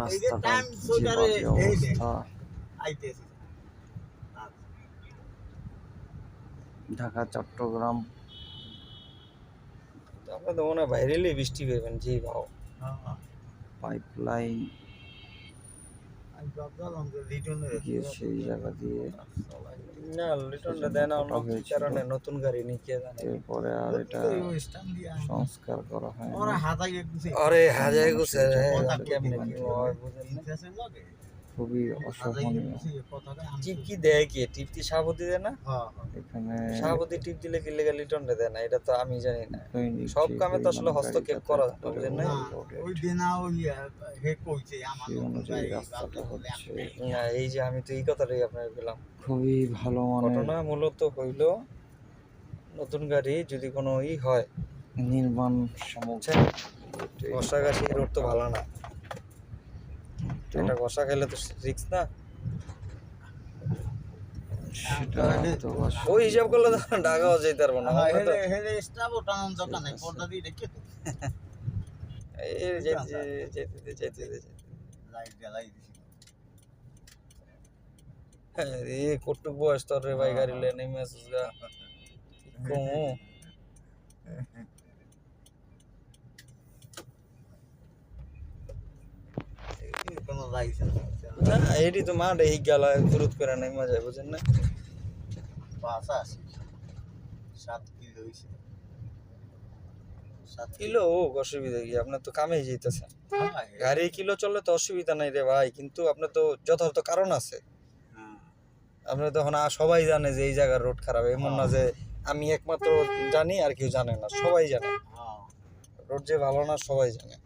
রাস্তাঘাট যে বাজে অবস্থা? ঢাকা চট্টগ্রাম। আপনি তো মনে হয় বাইরেলেই বৃষ্টি পেবেন জি ভাও পাইপলাইন আমি ভাবলাম যে রিটার্ন গিয়ে সেই জায়গা দিয়ে না লিটনটা দেয় না অন্য কারণে নতুন গাড়ি নিয়ে জানে। এরপরে আর এটা সংস্কার করা হয় আরে হাজার গুছে কেমনে কি হয় বুঝেন খুবই অসহনীয়। গেছে টিপ কি দেয় কি? টিপ কি সাবতি দেয় না? হ্যাঁ হ্যাঁ। মানে এখানে সাবতি টিপ দিলে কি লেগে লিটনটা দেয় না? এটা তো আমি জানি না। সব কামে তো আসলে হস্তক্ষেপ করা যাতায়াত না? ওই দিন ওই হে কইছে আমার রাস্তাটা হচ্ছে। না এই যে আমি তো এই কথাটাই আপনার বললাম। খুবই ভালো মানের ঘটনা মূলত হইল নতুন গাড়ি যদি কোনো ই হয় নির্মাণ সামগ্রী ঘষাঘাষি রোড তো ভালো না। এটা ঘষা খেলে তো রিক্স না। সেটা ওই হিসাব করলে তো ঢাকাও যেতে পারব না হ্যাঁ, কটুক বয়স তোর রে ভাই গাড়ি লেনে মেসেজ গা। কমু এই কোনো লাইসেন্স না এটি তো মাঠে হিক গেল গুরুত করে নাই মজা বুঝেন না? বাসা আছে সাত কিলো হয়েছে সাত কিলো ও অসুবিধা কি? আপনার তো কামেই যেতেছে হ্যাঁ, গাড়ি কিলো চললে তো অসুবিধা নাই রে ভাই কিন্তু আপনার তো যথার্থ কারণ আছে। হ্যাঁ। আপনার তখন আর সবাই জানে যে এই জায়গার রোড খারাপ এমন না যে আমি একমাত্র জানি আর কেউ জানে না সবাই জানে। হ্যাঁ। রোড যে ভালো না সবাই জানে।